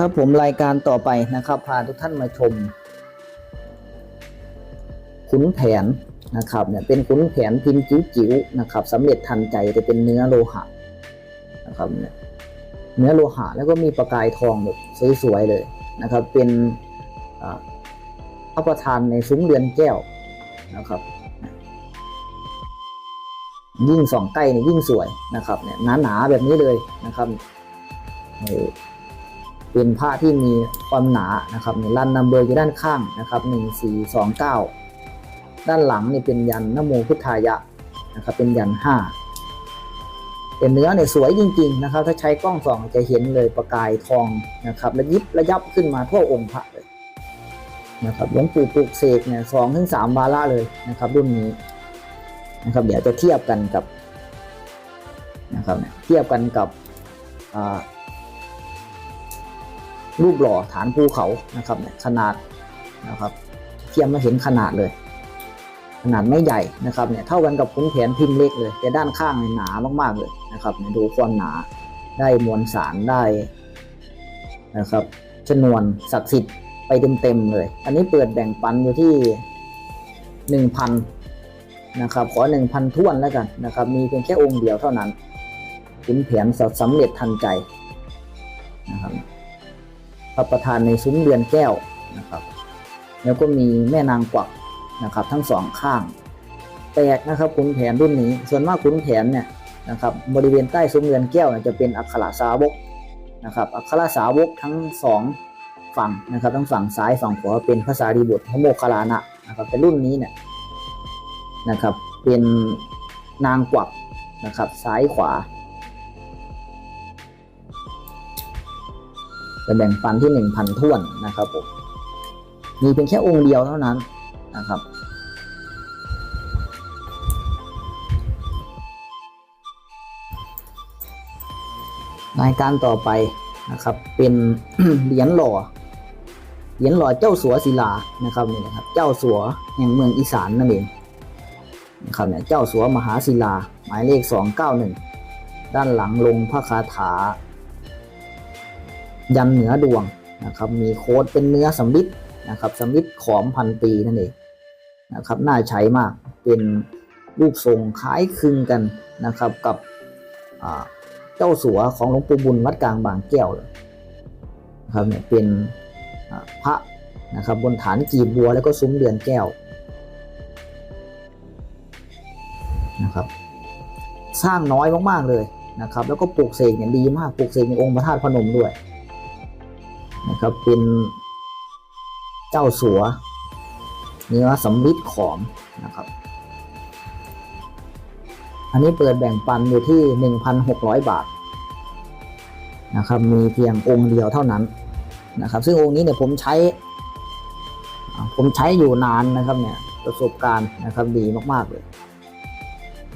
ครับผมรายการต่อไปนะครับ พาทุกท่านมาชม ขุนแผนนะครับเนี่ยเป็นขุนแผนพิมพ์จิ๋วๆนะครับสำเร็จทันใจแต่เป็นเนื้อโลหะนะครับเนี่ยเนื้อโลหะแล้วก็มีประกายทองแบบสวยๆเลยนะครับ เป็นอ่าพระประธานในซุ้มเรือนแก้วนะครับ ยิ่งส่องใกล้เนี่ยยิ่งสวยนะครับเนี่ยหนาๆแบบนี้เลยนะครับ เป็นผ้าที่มีความหนานะครับเนี่ยรันนัมเบอร์อยู่ด้านข้างนะครับหนึ่งสี่สองเก้าด้านหลังนี่เป็นยันนโมพุทธายะนะครับเป็นยันห้าเป็นเนื้อเนี่ยสวยจริงๆนะครับ ถ้าใช้กล้องส่องจะเห็นเลยประกายทองนะครับและยิบระยับขึ้นมาทั่วองค์พระเลยนะครับหลวงปู่ปลูกเสกเนี่ยสองถึงสามวาระเลยนะครับรุ่นนี้นะครับเดี๋ยวจะเทียบกันกับนะครับเนี่ยเทียบกันกับอ่า รูปหล่อฐานภูเขานะครับเนี่ยขนาดนะครับเทียบมาเห็นขนาดเลย ขนาดไม่ใหญ่นะครับเนี่ยเท่ากันกับขุนแผนพิมพ์เล็กเลย แต่ด้านข้างเนี่ยหนามากๆเลยนะครับเนี่ยดูความหนาได้มวลสารได้นะครับชนวนศักดิ์สิทธิ์ไปเต็มๆเลย อันนี้เปิดแบ่งปันอยู่ที่หนึ่งพันนะครับขอหนึ่งพันท่วนแล้วกันนะครับ มีเพียงแค่องค์เดียวเท่านั้นขุนแผนสสำเร็จทันใจนะครับ ระประธานในซุ้มเรือนแก้วนะครับ แล้วก็มีแม่นางกวักนะครับ ทั้งสองข้างแปลกนะครับขุนแผนรุ่นนี้ ส่วนมากขุนแผนเนี่ยนะครับบริเวณใต้ซุ้มเรือนแก้วจะเป็นอักขระสาวกนะครับอักขระสาวกทั้งสองฝั่งนะครับทั้งฝั่งซ้ายฝั่งขวาเป็นภาษาดีบุตรพระโมคคัลลานะนะครับแต่รุ่นนี้เนี่ยนะครับเป็นนางกวักนะครับซ้ายขวา จะแบ่งปันที่หนึ่งพันท่วนนะครับผมมีเพียงแค่องค์เดียวเท่านั้นนะครับรายการต่อไปนะครับเป็นเหรียญหล่อเหรียญหล่อเจ้าสัวศิลานะครับนี่นะครับ เจ้าสัวแห่งเมืองอีสานนั่นเองนะครับเนี่ยเจ้าสัวมหาศิลาหมายเลข 291 ด้านหลังลงพระคาถา ยันเหนือดวงนะครับมีโค้ดเป็นเนื้อสำริดนะครับสำริดขอมพันปีนั่นเองนะครับน่าใช้มากเป็นรูปทรงคล้ายคลึงกันนะครับกับเจ้าสัวของหลวงปู่บุญวัดกลางบางแก้วเนะครับเนี่ยเป็นพระนะครับบนฐานกีบบัวแล้วก็ซุ้มเดือนแก้วนะครับสร้างน้อยมากๆเลยนะครับแล้วก็ปลูกเสกเนี่ยดีมากปลูกเสกในองค์พระธาตุพนมด้วย นะครับ เป็นเจ้าสัวเนื้อสำริดขอมนะครับ อันนี้เปิดแบ่งปันอยู่ที่ 1,600 บาทนะครับ มีเพียงองค์เดียวเท่านั้นนะครับ ซึ่งองค์นี้เนี่ยผมใช้ ผมใช้อยู่นานนะครับเนี่ยประสบการณ์นะครับดีมาก ๆ เลย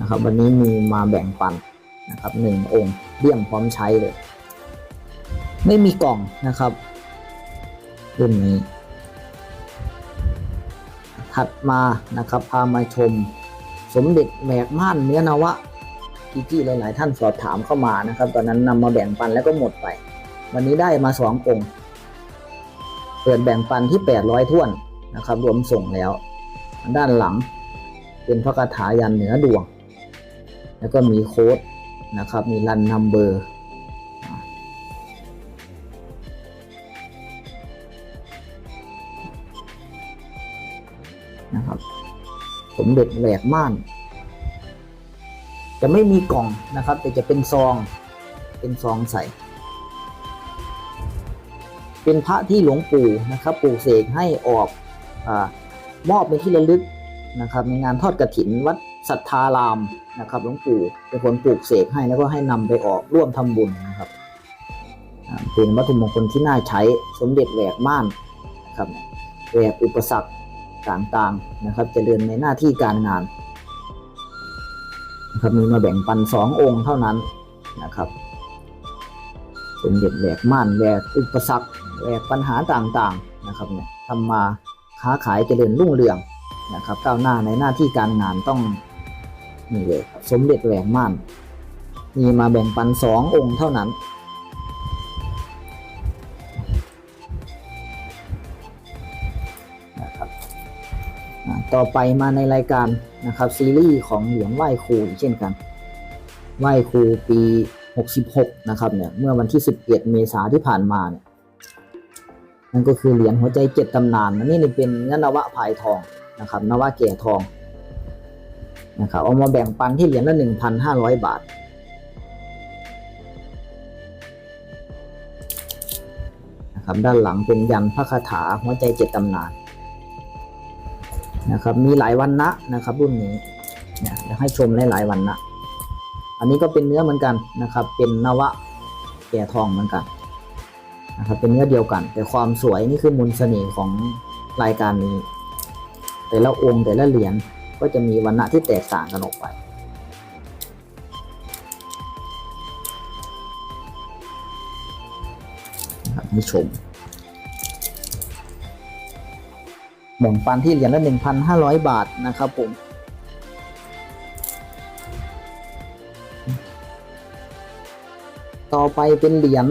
นะครับ วันนี้มีมาแบ่งปันนะครับหนึ่งองค์เลี่ยมพร้อมใช้เลย ไม่มีกล่องนะครับ รุ่นนี้ ถัดมานะครับพามาชม สมเด็จแหวกม่านเนื้อนวะที่ๆหลาย ๆ ท่านสอบถามเข้ามานะครับ ตอนนั้นนำมาแบ่งปันแล้วก็หมดไป วันนี้ได้มาสององค์เปิดแบ่งปันที่ 800ท่วนนะครับ รวมส่งแล้ว ด้านหลังเป็นพระคาถายันเหนือดวง แล้วก็มีโค้ดนะครับ มีรันนัมเบอร์ นะครับ สมเด็จแหวกม่าน จะไม่มีกล่องนะครับ แต่จะเป็นซอง เป็นซองใส่ เป็นพระที่หลวงปู่นะครับปลูกเสกให้ออกอมอบเป็นที่ระลึกนะครับ ในงานทอดกระถินวัดสัทธารามนะครับหลวงปู่เป็นคนปลูกเสกให้แล้วก็ให้นำไปออกร่วมทำบุญนะครับเป็นวัตถุมงคลที่น่าใช้สมเด็จแหวกม่านนะครับแหวกอุปสรรค ต่างๆนะครับเจริญในหน้าที่การงานนะครับมีมาแบ่งปันสององค์เท่านั้นนะครับสมเด็จแหวกม่านแหวกอุปสรรคแหวกปัญหาต่างๆนะครับเนี่ยทำมาค้าขายเจริญรุ่งเรืองนะครับก้าวหน้าในหน้าที่การงานต้องนี่เลยสมเด็จแหวกม่านมีมาแบ่งปันสององค์เท่านั้น ต่อไปมาในรายการนะครับซีรีส์ของเหรียญไหว้ครูอีกเช่นกัน ไหว้ครูปี 66 นะครับเนี่ยเมื่อวันที่ 11 เมษาที่ผ่านมาเนี่ยนั่นก็คือเหรียญหัวใจเจ็ดตำนานอันนี้นี่เป็นเนื้อนวะพายทองนะครับนวะแก่ทองนะครับเอามาแบ่งปันที่เหรียญละ 1,500 บาทนะครับด้านหลังเป็นยันพระคาถาหัวใจเจ็ดตำนาน นะครับมีหลายวันนะนะครับรุ่นนี้เนี่ยจะให้ชมหลายๆวันนะอันนี้ก็เป็นเนื้อเหมือนกันนะครับ เป็นนวะแก่ทองเหมือนกันนะครับเป็นเนื้อเดียวกัน แต่ความสวยนี่คือมนต์เสน่ห์ของรายการนี้ แต่ละองค์แต่ละเหรียญก็จะมีวันณะที่แตกต่างกันออกไปนะครับให้ชม แบ่งปันที่เหรียญละ 1,500 บาทนะครับผมต่อไปเป็นเหรียญ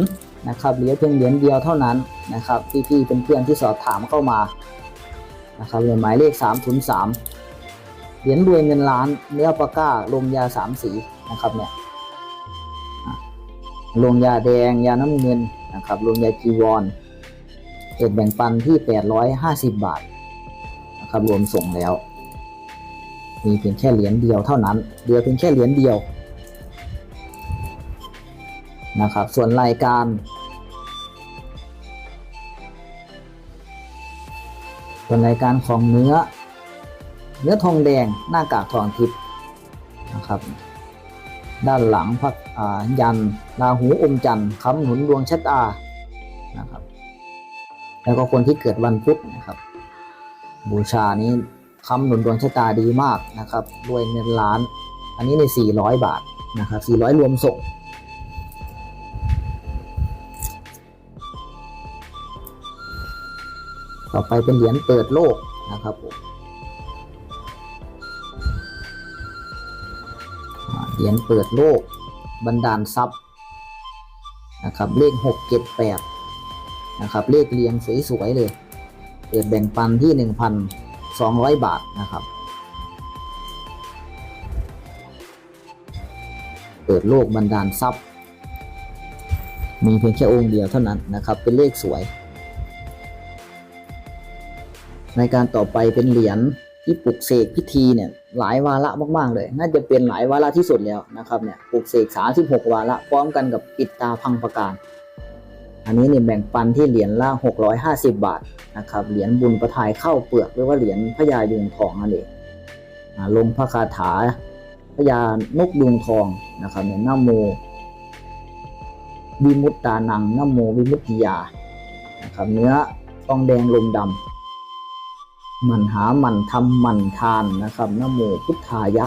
นะครับเหลือเพียงเหรียญเดียวเท่านั้นนะครับพี่ๆเป็นเพื่อนที่สอบถามเข้ามานะครับเหรียญหมายเลข 303 เหรียญรวยเงินล้านเนื้อปาก้าลงยาสามสีนะครับเนี่ยลงยาแดงยาน้ำเงินนะครับลงยาจีวรเอกแบ่งปันที่ 850 บาท ครับรวมส่งแล้ว มีเพียงแค่เหรียญเดียวเท่านั้นเหลือเพียงแค่เหรียญเดียวนะครับ ส่วนรายการ ส่วนรายการของเนื้อ เนื้อทองแดงหน้ากากทองทิพย์นะครับ ด้านหลังพระอ่ายันราหูอมจันทร์คำหนุนดวงชะตานะครับ แล้วก็คนที่เกิดวันพุธนะครับ บูชานี้คำหนุนดวงชะตาดีมากนะครับรวยเงินล้าน อันนี้ใน 400 บาทนะครับ 400 รวมส่ง ต่อไปเป็นเหรียญเปิดโลกนะครับผมเหรียญเปิดโลกบันดาลทรัพย์นะครับเลข 6 7 8นะครับเลขเรียงสวยๆเลย เปิดแบ่งปันที่ 1,200 บาทนะครับ เปิดโลกบันดาลทรัพย์ มีเพียงแค่องค์เดียวเท่านั้นนะครับ เป็นเลขสวย ในการต่อไปเป็นเหรียญที่ปลุกเสกพิธีเนี่ยหลายวาระมากๆเลย น่าจะเป็นหลายวาระที่สุดแล้วนะครับเนี่ยปลุกเสก36วาระพร้อมกันกับปิดตาพังประการ อันนี้เนี่ยแบ่งปันที่เหรียญละ 650 บาทนะครับเหรียญบุญประทายเข้าเปลือกหรือว่าเหรียญพญายุงทองนั่นเองลงพระคาถาพญานกยุงทองนะครับเนี่ยนโมวิมุตตานังนโมวิมุตติยานะครับเนื้อทองแดงลมดำมันหามันทำมันทานนะครับนโมพุทธายะ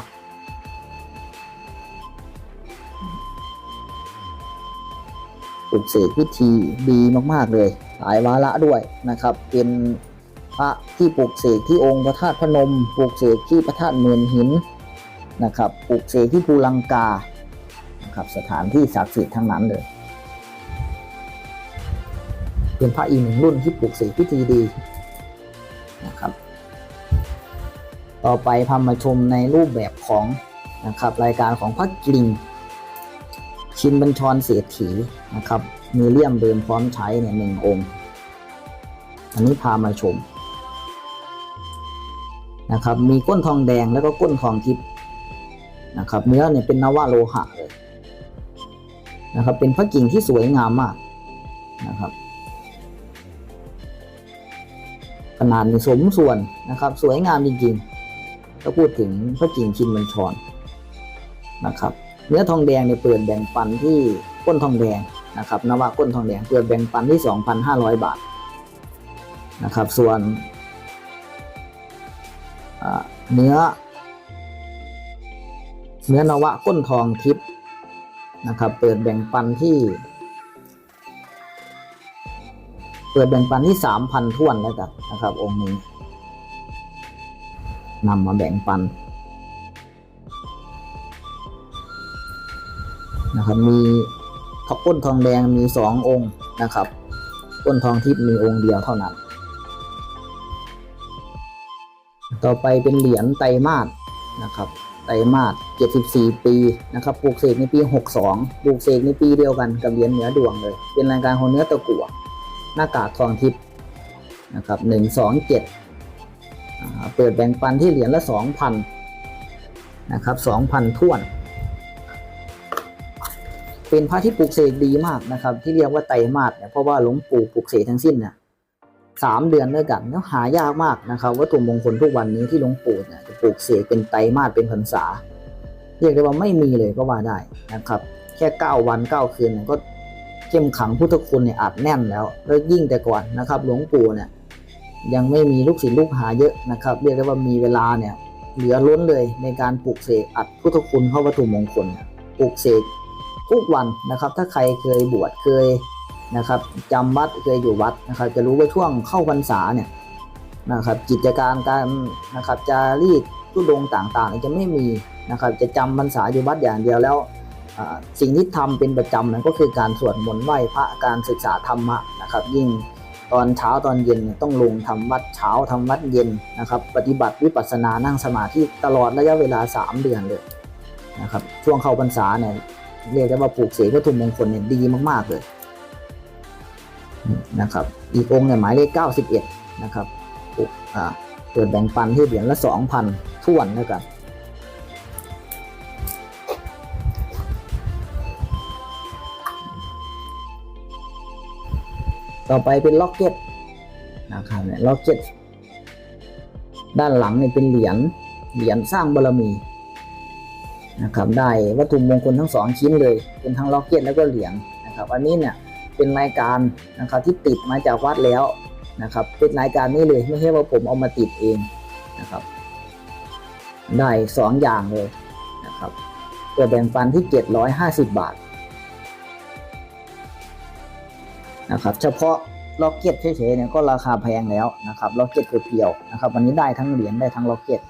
ปลุกเสกพิธีดีมากๆเลยหลายวาระด้วยนะครับ เป็นพระที่ปลุกเสกที่องค์พระธาตุพนม ปลุกเสกที่พระธาตุเมืองหินนะครับ ปลุกเสกที่ภูลังกานะครับสถานที่ศักดิ์สิทธิ์ทั้งนั้นเลย เป็นพระอีกหนึ่งรุ่นที่ปลุกเสกพิธีดีนะครับ ต่อไปพามาชมในรูปแบบของนะครับรายการของพระกลิง ชินบัญชรเศรษฐีนะครับมีเลี่ยมเดิมพร้อมใช้เนี่ยหนึ่งองค์ อันนี้พามาชมนะครับมีก้นทองแดงแล้วก็ก้นทองทิพย์นะครับเนื้อเนี่ยเป็นนวโลหะเลยนะครับเป็นพระกิ่งที่สวยงามมากนะครับขนาดสมส่วนนะครับ สวยงามจริงๆถ้าพูดถึงพระกิ่งชินบัญชรนะครับ เนื้อทองแดงเนี่ยเปิดแบ่งปันที่ก้นทองแดงนะครับนว่าก้นทองแดงเปิดแบ่งปันที่ 2,500 บาทนะครับส่วนเนื้อ เนื้อนวะก้นทองทิพย์นะครับเปิดแบ่งปันที่เปิดแบ่งปันที่สามพันท่วนแล้วกันนะครับองค์นี้นำมาแบ่งปัน นะครับ มีทอก้นทองแดงมีสององค์นะครับก้นทองทิพย์มีองค์เดียวเท่านั้น ต่อไปเป็นเหรียญไตรมาสนะครับไตรมาส74 ปีนะครับปลูกเสกในปี 62ปลูกเสกในปีเดียวกันกับเหรียญเหนือดวงเลย เป็นรายการของเนื้อตะกั่วหน้ากากทองทิพย์นะครับ127อ่าเปิดแบ่งปันที่เหรียญละ 2,000นะครับ2,000ท้วน เป็นพระที่ปลูกเสกดีมากนะครับ ที่เรียกว่าไตรมาสเนี่ยเพราะว่าหลวงปู่ปลูกเสกทั้งสิ้นเนี่ยสามเดือนด้วยกันแล้วหายากมากนะครับวัตถุมงคลทุกวันนี้ที่หลวงปู่เนี่ยจะปลูกเสกเป็นไตรมาสเป็นพรรษา เรียกได้ว่าไม่มีเลยก็ว่าได้นะครับ แค่เก้าวันเก้าคืนเนี่ยก็เข้มขังพุทธคุณเนี่ยอัดแน่นแล้วแล้วยิ่งแต่ก่อนนะครับ หลวงปู่เนี่ยยังไม่มีลูกศิษย์ลูกหาเยอะนะครับ เรียกได้ว่ามีเวลาเนี่ยเหลือล้นเลยในการปลูกเสกอัดพุทธคุณเข้าวัตถุมงคลปลูกเสก ทุกวันนะครับ ถ้าใครเคยบวชเคยนะครับจำวัดเคยอยู่วัดนะครับ จะรู้ว่าช่วงเข้าพรรษาเนี่ยนะครับ กิจการการนะครับจารีตทุดงต่างๆ จะไม่มีนะครับ จะจำพรรษาอยู่วัดอย่างเดียวแล้วสิ่งที่ทำเป็นประจำนั้นก็คือการสวดมนต์ไหว้พระการศึกษาธรรมะนะครับ ยิ่งตอนเช้าตอนเย็นต้องลงทำวัดเช้าทำวัดเย็นนะครับ ปฏิบัติวิปัสสนานั่งสมาธิตลอดระยะเวลา 3 เดือนเลยนะครับ ช่วงเข้าพรรษาเนี่ย เรียกได้ว่าปลูกเสกวัตถุมงคลเนี่ยดีมาก ๆ เลยนะครับ อีกองค์เนี่ยหมายเลข 91 นะครับปลูกอ่าเปิดแบ่งปันที่เหรียญละ 2,000ท่วนแล้วกันต่อไปเป็นล็อกเก็ตนะครับเนี่ยล็อกเก็ตด้านหลังเนี่ยเป็นเหรียญเหรียญสร้างบารมี นะครับได้วัตถุมงคลทั้งสองชิ้นเลย เป็นทั้งล็อกเก็ตแล้วก็เหรียญนะครับอันนี้เนี่ยเป็นรายการนะครับที่ติดมาจากวัดแล้วนะครับเป็นรายการนี้เลยไม่ใช่ว่าผมเอามาติดเองนะครับได้สองอย่างเลยนะครับเปิดแบ่งปันที่ 750 บาทนะครับเฉพาะล็อกเก็ตเฉยๆเนี่ยก็ราคาแพงแล้วนะครับล็อกเก็ตเพียวๆนะครับวันนี้ได้ทั้งเหรียญได้ทั้งล็อกเก็ต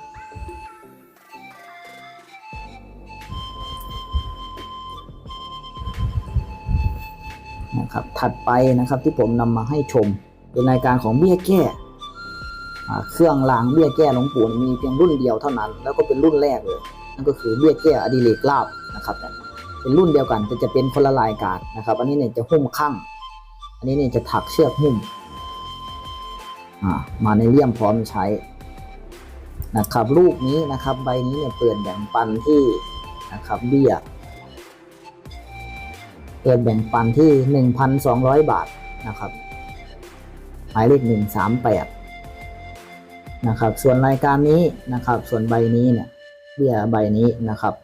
นะครับถัดไปนะครับที่ผมนำมาให้ชมเป็นรายการของเบี้ยแก้อ่เครื่องรางเบี้ยแก้หลวงปู่มีเพียงรุ่นเดียวเท่านั้น แล้วก็เป็นรุ่นแรกเลยนั่นก็คือเบี้ยแก้อดิเรกลาบนะครับเป็นรุ่นเดียวกันแต่จะเป็นคนละรายการนะครับ อันนี้เนี่ยจะหุ้มข้างอันนี้เนี่ยจะถักเชือกหุ้มมาในเลี่ยมพร้อมใช้นะครับ รูปนี้นะครับ ใบนี้เนี่ยเปิดแบ่งปันที่นะครับเบี้ย เปิดแบ่งปันที่ 1,200 บาทนะครับ หมายเลข 138 นะครับ ส่วนรายการนี้นะครับ ส่วนใบนี้เนี่ยเบี้ยใบนี้นะครับ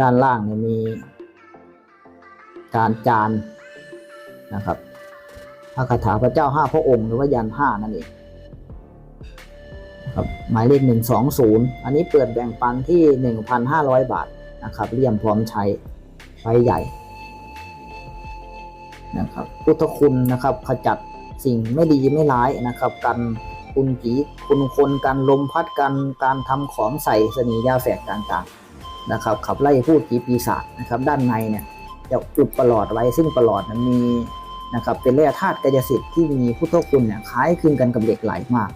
ด้านล่างเนี่ยมีการจานนะครับพระคาถาพระเจ้าห้าพระองค์ หรือว่ายันห้านั่นเองครับหมายเลข 120 อันนี้เปิดแบ่งปันที่ 1,500 บาทนะครับเลี่ยมพร้อมใช้ใบใหญ่ นะครับพุทธคุณนะครับขจัดสิ่งไม่ดีไม่ร้ายนะครับ กันคุณผีคุณคนกันลมพัดกันการทำของใส่สนียาแฝกต่างๆนะครับ ขับไล่พูดผีปีศาจนะครับ ด้านในเนี่ยจะอุดประหลอดไว้ซึ่งประหลอดนั้นมีนะครับเป็นแร่ธาตุกายสิทธิ์ที่มีพุทธคุณเนี่ยคล้ายคลึงกันกับเหล็กไหลมาก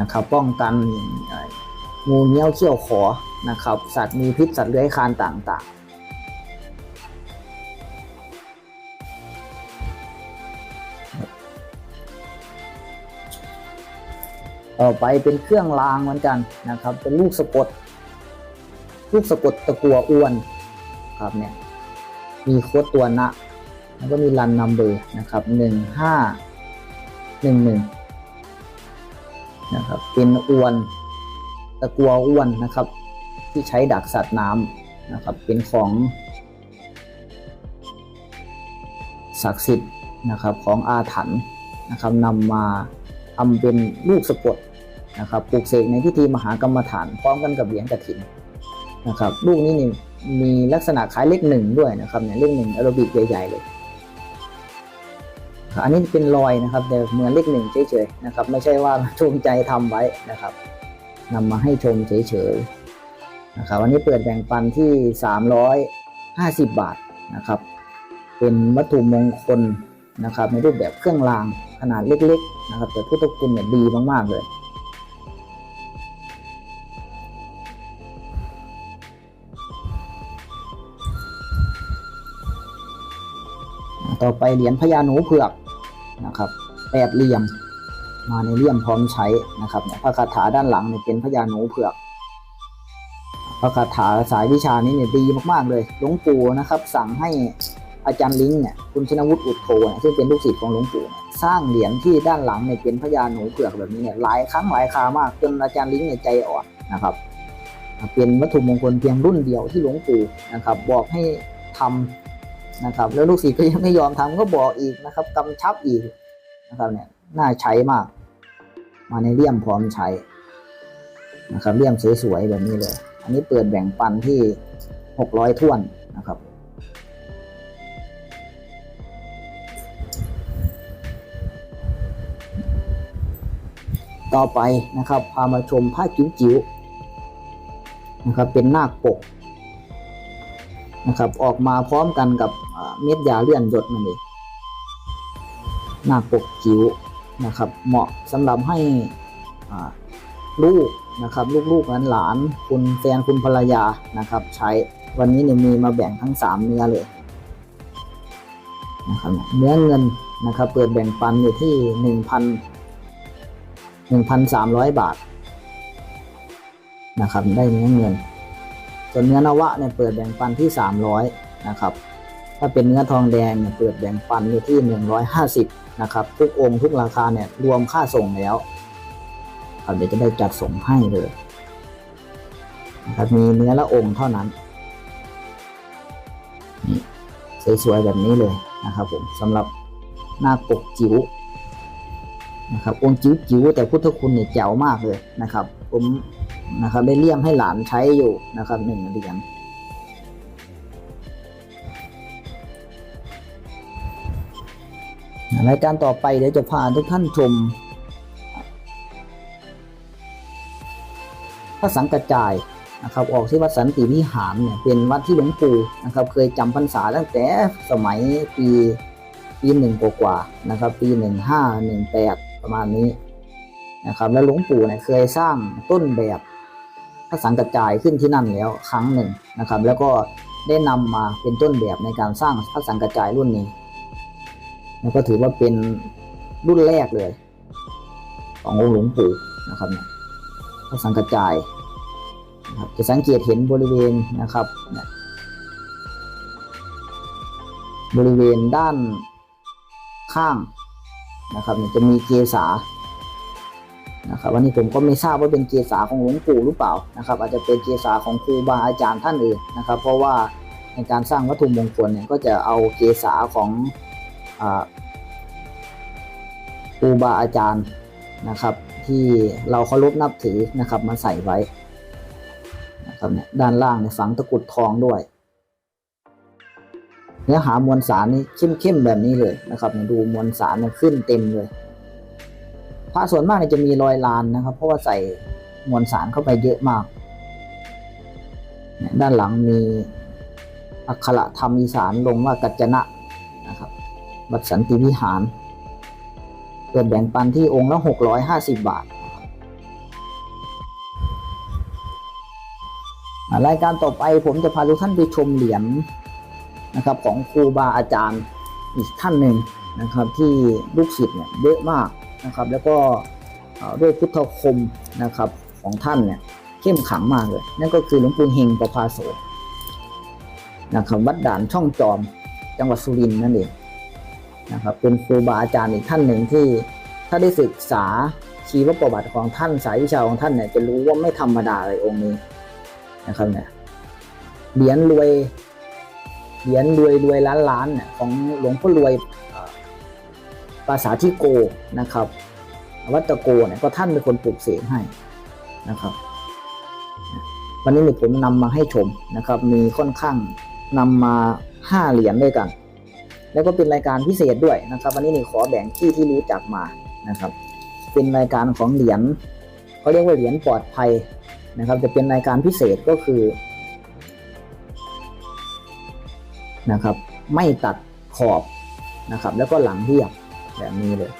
นะครับ ป้องกันงูเงี้ยวเขี้ยวขอนะครับ สัตว์มีพิษสัตว์เลื้อยคลานต่างๆ ต่อไปเป็นเครื่องรางเหมือนกันนะครับ เป็นลูกสะกด ลูกสะกดตะกัวอ้วนครับเนี่ยมีโค้ดตัวนะแล้วก็มีรันนัมเบอร์นะครับหนึ่งห้าหนึ่งหนึ่งนะครับเป็นอ้วนตะกัวอ้วนนะครับ ที่ใช้ดักสัตว์น้ำนะครับ เป็นของศักดิ์สิทธิ์นะครับของอาถรรพ์นะครับนำมา ทำเป็นลูกสะกดนะครับปลูกเสกในพิธีมหากรรมฐานพร้อมกันกับเหรียญกระถินนะครับลูกนี้นี่มีลักษณะคล้ายเลขหนึ่งด้วยนะครับเนี่ยเลขหนึ่งอโรบิกใหญ่ๆเลยอันนี้เป็นรอยนะครับแต่เหมือนเลขหนึ่งเฉยๆนะครับ ไม่ใช่ว่าจงใจทำไว้นะครับนำมาให้ชมเฉยๆนะครับวันนี้เปิดแบ่งปันที่ 350 บาทนะครับ เป็นวัตถุมงคลนะครับ ในรูปแบบเครื่องราง ขนาดเล็กๆนะครับ แต่พุทธคุณเนี่ยดีมากๆเลยต่อไปเหรียญพญาหนูเผือกนะครับแปดเหลี่ยมมาในเหลี่ยมพร้อมใช้นะครับเนี่ยพระคาถาด้านหลังเนี่ยเป็นพญาหนูเผือกพระคาถาสายวิชานี้เนี่ยดีมากๆเลยหลวงปู่นะครับ สั่งให้ อาจารย์ลิงเนี่ยคุณชนวุฒิอุดโทเนี่ยซึ่งเป็นลูกศิษย์ของหลวงปู่สร้างเหรียญที่ด้านหลังเนี่ยเป็นพญาหนูเผือกแบบนี้เนี่ยหลายครั้งหลายครามากจนอาจารย์ลิงเนี่ยใจอ่อนนะครับเป็นวัตถุมงคลเพียงรุ่นเดียวที่หลวงปู่นะครับบอกให้ทำนะครับแล้วลูกศิษย์ก็ยังไม่ยอมทำก็บอกอีกนะครับกำชับอีกนะครับเนี่ยน่าใช้มาก มาในเลี่ยมพร้อมใช้นะครับเลี่ยมสวยๆแบบนี้เลย อันนี้เปิดแบ่งปันที่หกร้อยท่วนนะครับ ต่อไปนะครับ พามาชมผ้าจิ๋วๆนะครับ เป็นนาคปกนะครับ ออกมาพร้อมกันกับเม็ดยาเลื่อนหยดนั่นเองนาคปกจิ๋วนะครับ เหมาะสำหรับให้ลูกนะครับ ลูกๆหลานๆคุณแฟนคุณภรรยานะครับ ใช้วันนี้เนี่ยมีมาแบ่งทั้งสามเนื้อเลยนะครับเนื้อเงินนะครับ เปิดแบ่งปันอยู่ที่หนึ่งพัน 1,300 บาทนะครับได้เนื้อเงิน ส่วนเนื้อนวะเนี่ยเปิดแบ่งปันที่ 300นะครับถ้าเป็นเนื้อทองแดงเนี่ยเปิดแบ่งปันอยู่ที่ 150นะครับทุกองค์ทุกราคาเนี่ยรวมค่าส่งแล้วครับเดี๋ยวจะได้จัดส่งให้เลยนะครับมีเนื้อละองค์เท่านั้นนี่สวยๆแบบนี้เลยนะครับผมสำหรับหน้าปกจิ๋ว นะครับองค์จิ๋วแต่พุทธคุณเนี่ยแจ๋วมากเลยนะครับ ผมนะครับได้เลี่ยมให้หลานใช้อยู่นะครับหนึ่งเหรียญรายการต่อไปเดี๋ยวจะพาทุกท่านชมพระสังกัจจายนะครับ ออกที่วัดสันติวิหารเนี่ยเป็นวัดที่หลวงปู่นะครับ เคยจำพรรษาตั้งแต่สมัยปีปีหนึ่งกว่าๆนะครับ ปีหนึ่งห้าหนึ่งแปด ประมาณนี้นะครับ แล้วหลวงปู่เนี่ยเคยสร้างต้นแบบพระสังกัจจายขึ้นที่นั่นแล้วครั้งหนึ่งนะครับ แล้วก็ได้นำมาเป็นต้นแบบในการสร้างพระสังกัจจายรุ่นนี้แล้วก็ถือว่าเป็นรุ่นแรกเลย ขององค์หลวงปู่นะครับเนี่ยพระสังกัจจายนะครับจะสังเกตเห็นบริเวณนะครับเนี่ยบริเวณด้านข้าง นะครับเนี่ยจะมีเกษานะครับวันนี้ผมก็ไม่ทราบว่าเป็นเกษาของหลวงปู่หรือเปล่านะครับอาจจะเป็นเกษาของครูบาอาจารย์ท่านอื่นนะครับ เพราะว่าในการสร้างวัตถุมงคลเนี่ยก็จะเอาเกษาของครูบาอาจารย์นะครับ ที่เราเคารพนับถือนะครับมาใส่ไว้นะครับเนี่ยด้านล่างเนี่ยฝังตะกุดทองด้วย เนื้อหามวลสารนี่เข้มๆแบบนี้เลยนะครับเนี่ยดูมวลสารเนี่ยขึ้นเต็มเลยพระส่วนมากเนี่ยจะมีรอยลานนะครับ เพราะว่าใส่มวลสารเข้าไปเยอะมาก ด้านหลังมีอักขระธรรมอีสานลงว่ากัจจนะนะครับวัดสันติวิหารเปิดแบ่งปันที่องค์ละหกร้อยห้าสิบบาทรายการต่อไปผมจะพาทุกท่านไปชมเหรียญ นะครับของครูบาอาจารย์อีกท่านหนึ่งนะครับที่ลูกศิษย์เนี่ยเยอะมากนะครับแล้วก็ด้วยพุทธคมนะครับของท่านเนี่ยเข้มขังมากเลย นั่นก็คือหลวงปู่เฮงประภาโสนะครับวัดด่านช่องจอมจังหวัดสุรินทร์นั่นเองนะครับเป็นครูบาอาจารย์อีกท่านหนึ่งที่ถ้าได้ศึกษาชีวประวัติของท่านสายวิชาของท่านเนี่ยจะรู้ว่าไม่ธรรมดาเลยองค์นี้นะครับเนี่ยเหรียญรวย เหรียญรวยรวยล้านล้านเนี่ยของหลวงพ่อรวยภาษาที่โกนะครับวัตโกเนี่ยก็ท่านเป็นคนปลูกเสกให้นะครับ วันนี้เนี่ยผมนำมาให้ชมนะครับ มีค่อนข้างนำมาห้าเหรียญด้วยกัน แล้วก็เป็นรายการพิเศษด้วยนะครับ วันนี้นี่ขอแบ่งที่ที่รู้จักมานะครับ เป็นรายการของเหรียญเขาเรียกว่าเหรียญปลอดภัยนะครับ จะเป็นรายการพิเศษก็คือ นะครับ ไม่ตัดขอบนะครับ แล้วก็หลังเรียบแบบนี้เลย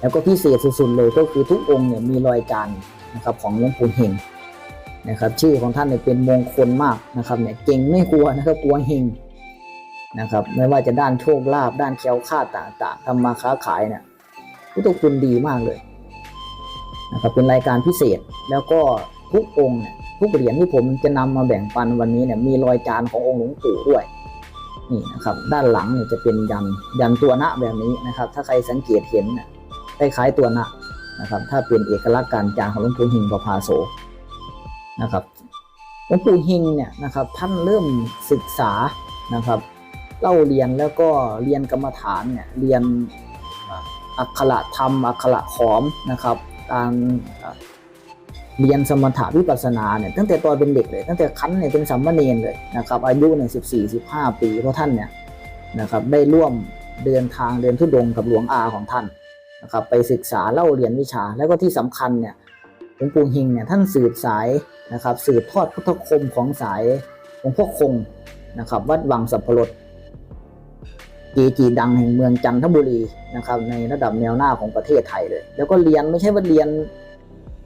แล้วก็พิเศษสุดๆเลยก็คือทุกองค์เนี่ยมีรอยจานนะครับของหลวงปู่เฮงนะครับ ชื่อของท่านเนี่ยเป็นมงคลมากนะครับเนี่ยเก่งไม่กลัวนะครับกลัวเฮงนะครับ ไม่ว่าจะด้านโชคลาภด้านแคล้วคลาดต่างๆทำมาค้าขายเนี่ยพุทธคุณดีมากเลยนะครับเป็นรายการพิเศษแล้วก็ทุกองค์เนี่ยทุกเหรียญที่ผมจะนำมาแบ่งปันวันนี้เนี่ยมีรอยจานขององค์หลวงปู่ด้วย นี่นะครับด้านหลังเนี่ยจะเป็นยันยันตัวนะแบบนี้นะครับ ถ้าใครสังเกตเห็นคล้ายๆตัวนะนะครับ ถ้าเป็นเอกลักษณ์การจานของหลวงปู่หิงประภาโสนะครับหลวงปู่หิงเนี่ยนะครับท่านเริ่มศึกษานะครับเล่าเรียนแล้วก็เรียนกรรมฐานเนี่ยเรียนอักขระธรรมอักขระขอมนะครับ การ เรียนสมถะวิปัสสนาเนี่ยตั้งแต่ตอนเป็นเด็กเลย ตั้งแต่คันเนี่ยเป็นสัมมาเนนเลยนะครับอายุเนี่ยสิบสี่สิบห้าปีเพราะท่านเนี่ยนะครับได้ร่วมเดินทางเดินทุดงกับหลวงอาของท่านนะครับไปศึกษาเล่าเรียนวิชา แล้วก็ที่สำคัญเนี่ยหลวงปู่หิงเนี่ยท่านสืบสายนะครับสืบทอดพุทธคมของสายหลวงพ่อคงนะครับวัดวังสัพพรสเกจีดังแห่งเมืองจันทบุรีนะครับในระดับแนวหน้าของประเทศไทยเลย แล้วก็เรียนไม่ใช่ว่าเรียน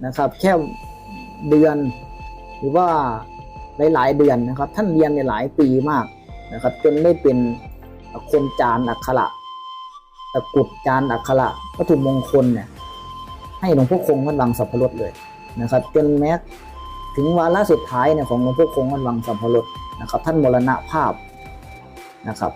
นะครับ แค่เดือนหรือว่าหลาย ๆ เดือนนะครับ ท่านเรียนในหลายปีมากนะครับ จนได้เป็นคนจานอักขระตะกุดจานอักขระวัตถุมงคลเนี่ย ให้หลวงพ่อคงวัดวังสัพพรสเลยนะครับ จนแม้ถึงวาระสุดท้ายเนี่ยของหลวงพ่อคงวัดวังสัพพรสนะครับ ท่านมรณภาพนะครับ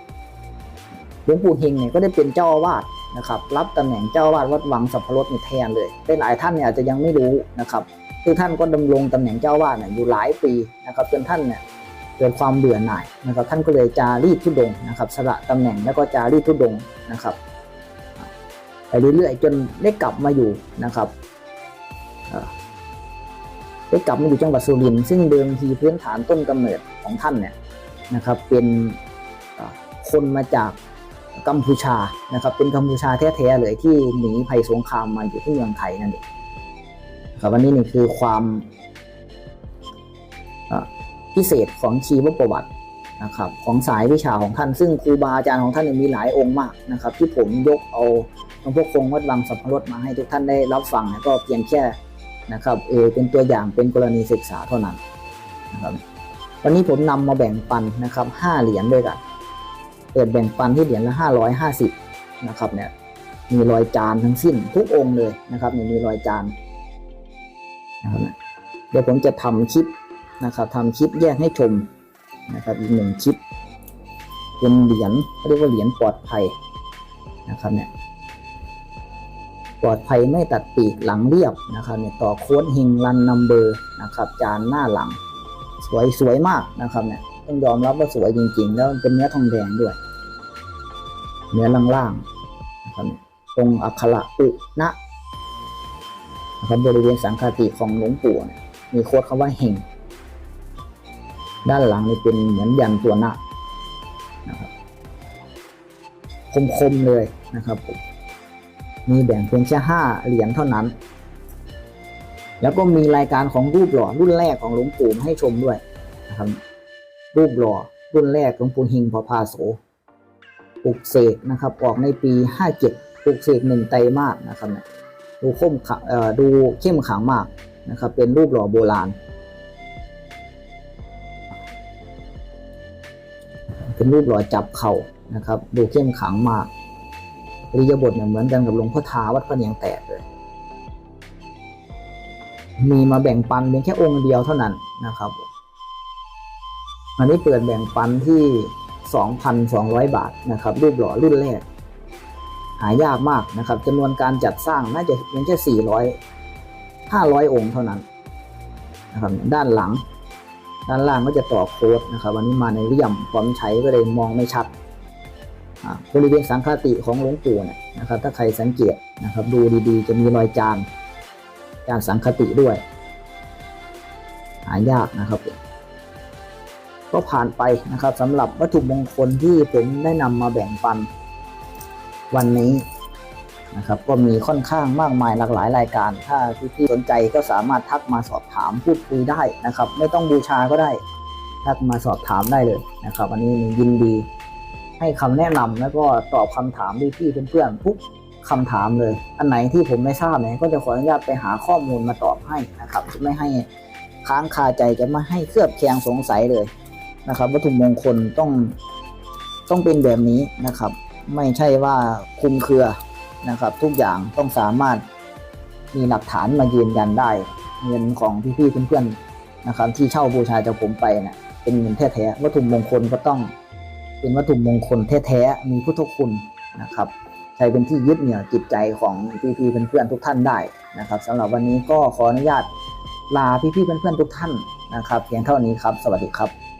หลวงปู่เฮงเนี่ยก็ได้เป็นเจ้าอาวาส นะครับรับตำแหน่งเจ้าวาสวัดวังสัพพรสในแทนเลยได้หลายท่านเนี่ยอาจจะยังไม่รู้นะครับคือท่านก็ดำรงตำแหน่งเจ้าวาสเนี่ยอยู่หลายปีนะครับจนท่านเนี่ยเกิดความเบื่อหน่ายนะครับท่านก็เลยจารีตทุดงนะครับสละตำแหน่งแล้วก็จารีตทุดงนะครับไปเรื่อยๆจนได้กลับมาอยู่นะครับได้กลับมาอยู่จังหวัดสุรินทร์ซึ่งเดิมทีพื้นฐานต้นกำเนิดของท่านเนี่ยนะครับเป็นคนมาจาก กัมพูชานะครับเป็นกัมพูชาแท้ๆเลยที่หนีภัยสงครามมาอยู่ที่เมืองไทยนั่นเองครับวันนี้นี่คือความพิเศษของชีวประวัตินะครับของสายวิชาของท่าน ซึ่งครูบาอาจารย์ของท่านมีหลายองค์มากนะครับ ที่ผมยกเอาหลวงพ่อคงวัดวังสัพพรสมาให้ทุกท่านได้รับฟังนะก็เพียงแค่นะครับเออเป็นตัวอย่างเป็นกรณีศึกษาเท่านั้นนะครับวันนี้ผมนำมาแบ่งปันนะครับห้าเหรียญด้วยกัน เปิดแบ่งปันที่เหรียญละห้าร้อยห้าสิบนะครับเนี่ยมีรอยจานทั้งสิ้นทุกองค์เลยนะครับเนี่ยมีรอยจานนะครับเดี๋ยวผมจะทำคลิปนะครับทำคลิปแยกให้ชมนะครับอีกหนึ่งคลิป เป็นเหรียญเรียกว่าเหรียญปลอดภัยนะครับเนี่ยปลอดภัยไม่ตัดปีกหลังเรียบนะครับเนี่ยต่อโค้ดหิงรันนัมเบอร์นะครับจานหน้าหลัง สวยสวยมากนะครับเนี่ย ต้องยอมรับว่าสวยจริง ๆ แล้วเป็นเนื้อทองแดงด้วย เนื้อล่างๆนะครับตรงอักขระอุนะนะครับบริเวณสังฆาติของหลวงปู่มีโค้ดคำว่าเฮงด้านหลังนี่เป็นเหมือนยันตัวนะนะครับคมๆเลยนะครับมมีแบ่งเพียงแค่ห้าเหรียญเท่านั้น แล้วก็มีรายการของรูปหล่อรุ่นแรกของหลวงปู่มาให้ชมด้วยนะครับ รูปหล่อรุ่นแรกของปู่หิงพอพาโสปลุกเสกนะครับ ออกในปี 57ปลุกเสกหนึ่งไตรมาสนะครับเนี่ยดูเข้มขงเอ่อดูเข้มขังมากนะครับ เป็นรูปหล่อโบราณ เป็นรูปหล่อจับเข่านะครับ ดูเข้มขังมากริยบทเนี่ยเหมือนกันกับหลวงพ่อทาวัดพระเนียงแตกเลย มีมาแบ่งปันเพียงแค่องค์เดียวเท่านั้นนะครับ อันนี้เปิดแบ่งปันที่ 2,200 บาทนะครับรูปหล่อรุ่นแรก หายากมากนะครับจำนวนการจัดสร้างน่าจะเพียงแค่ 400 500 องค์เท่านั้นนะครับด้านหลัง ด้านล่างก็จะต่อโค้ดนะครับวันนี้มาในเลี่ยมพร้อมใช้ก็เลยมองไม่ชัดบริเวณสังฆติของหลวงปู่เนี่ยนะครับ ถ้าใครสังเกตนะครับดูดีๆ จะมีรอยจานจานสังฆติด้วยหายากนะครับ ก็ผ่านไปนะครับสำหรับวัตถุมงคลที่ผมได้นำมาแบ่งปันวันนี้นะครับก็มีค่อนข้างมากมายหลากหลายรายการ ถ้าพี่ๆสนใจก็สามารถทักมาสอบถามพูดคุยได้นะครับ ไม่ต้องบูชาก็ได้ ทักมาสอบถามได้เลยนะครับวันนี้ยินดี ให้คำแนะนำแล้วก็ตอบคำถามพี่ๆเพื่อนๆทุกคำถามเลย อันไหนที่ผมไม่ทราบเนี่ยก็จะขออนุญาตไปหาข้อมูลมาตอบให้นะครับจะไม่ให้ค้างคาใจจะไม่ให้เคลือบแคลงสงสัยเลย นะครับ วัตถุมงคลต้องต้องเป็นแบบนี้นะครับ ไม่ใช่ว่าคุมเครือนะครับ ทุกอย่างต้องสามารถมีหลักฐานมายืนยันได้ เงินของพี่ๆเพื่อนๆนะครับ ที่เช่าบูชาจากผมไปเนะ่ยเป็นเงินแท้ๆวัตถุมงคลก็ต้องเป็นวัตถุมงคลแท้ๆมีพุทธคุณนะครับใช้เป็นที่ยึดเหนี่ยวจิตใจของพี่ๆเพื่อนๆทุกท่านได้นะครับสำหรับวันนี้ก็ขออนุญาตลาพี่ๆเพื่อนๆทุกท่านนะครับเพียงเท่านี้ครับ สวัสดีครับ